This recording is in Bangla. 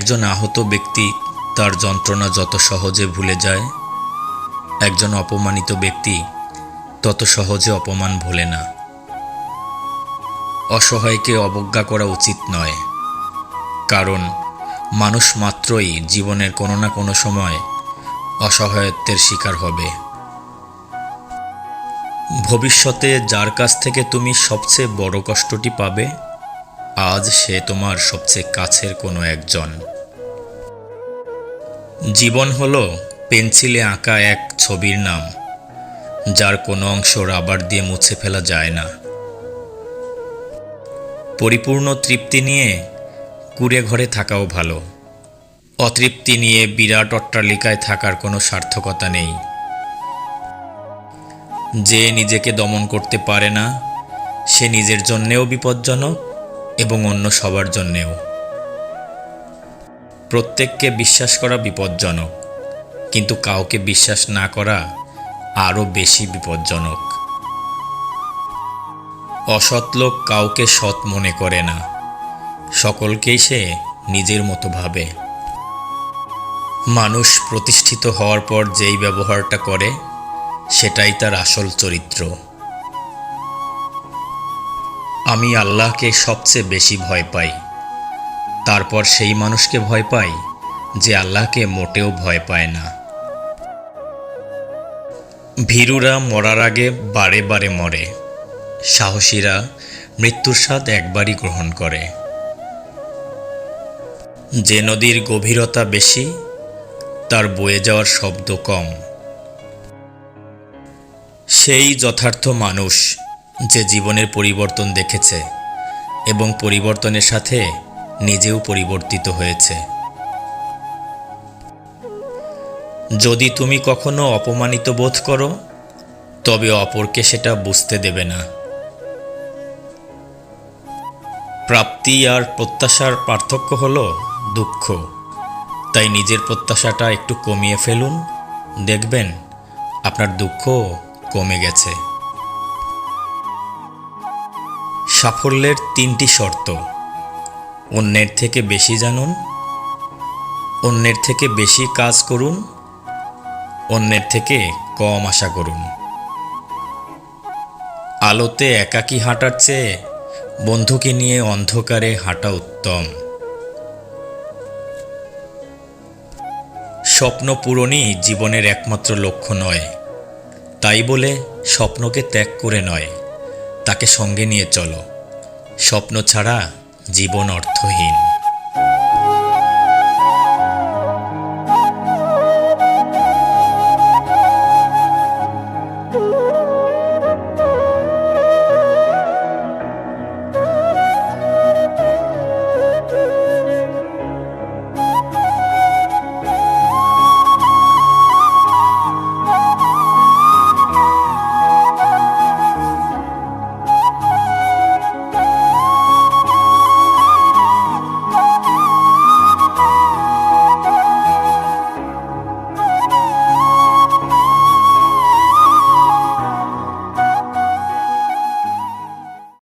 একজন আহত ব্যক্তি তার যন্ত্রণা যত সহজে ভুলে যায়, একজন অপমানিত ব্যক্তি তত সহজে অপমান ভোলে না। অসহায়কে অবজ্ঞা করা উচিত নয়, কারণ মানুষ মাত্রই জীবনের কোনো না কোনো সময় অসহায়ত্বের শিকার হবে। ভবিষ্যতে যার কাছ থেকে তুমি সবচেয়ে বড় কষ্টটি পাবে আজ সে তোমার সবচেয়ে কাছের কোনো একজন। জীবন হলো পেন্সিলে আঁকা এক ছবির নাম, যার কোনো অংশ রাবার দিয়ে মুছে ফেলা যায় না। পরিপূর্ণ তৃপ্তি নিয়ে কুড়ে ঘরে থাকাও ভালো। অতৃপ্তি নিয়ে বিরাট অট্টালিকায় থাকার কোনো সার্থকতা নেই। যে নিজেকে দমন করতে পারে না, সে নিজের জন্যেও বিপজ্জনক এবং অন্য সবার জন্যেও। প্রত্যেককে বিশ্বাস করা বিপজ্জনক, কিন্তু কাউকে বিশ্বাস না করা আরও বেশি বিপজ্জনক। অসৎ লোক কাউকে সৎ মনে করে না, সকলকেই সে নিজের মতো ভাবে। মানুষ প্রতিষ্ঠিত হওয়ার পর যেই ব্যবহারটা করে, সেটাই তার আসল চরিত্র। আমি আল্লাহকে সবচেয়ে বেশি ভয় পাই। তারপর সেই মানুষকে ভয় পাই যে আল্লাহকে মোটেও ভয় পায় না। ভীরুরা মরার আগে বারে বারে মরে। সাহসীরা মৃত্যুর স্বাদ একবারই গ্রহণ করে। যে নদীর গভীরতা বেশি, তার বয়ে যাওয়ার শব্দ কম। সেই যথার্থ মানুষ যে জীবনের পরিবর্তন দেখেছে এবং পরিবর্তনের সাথে নিজেও পরিবর্তিত হয়েছে। যদি তুমি কখনো অপমানিত বোধ করো, তবে অপরকে সেটা বুঝতে দেবে না। প্রাপ্তি আর প্রত্যাশার পার্থক্য হল দুঃখ। তাই নিজের প্রত্যাশাটা একটু কমিয়ে ফেলুন। দেখবেন আপনার দুঃখ কমে গেছে। সাফল্যের তিনটি শর্ত। অন্যের থেকে বেশি জানুন। অন্যের থেকে বেশি কাজ করুন। অন্যের থেকে কম আশা করুন। আলোতে একাকী হাঁটার চেয়ে বন্ধুকে নিয়ে অন্ধকারে হাঁটা উত্তম। স্বপ্ন পূরণই জীবনের একমাত্র লক্ষ্য নয়। তাই বলে স্বপ্নকে ত্যাগ করে নয়। তাকে সঙ্গে নিয়ে চলো। স্বপ্ন ছাড়া জীবন অর্থহীন।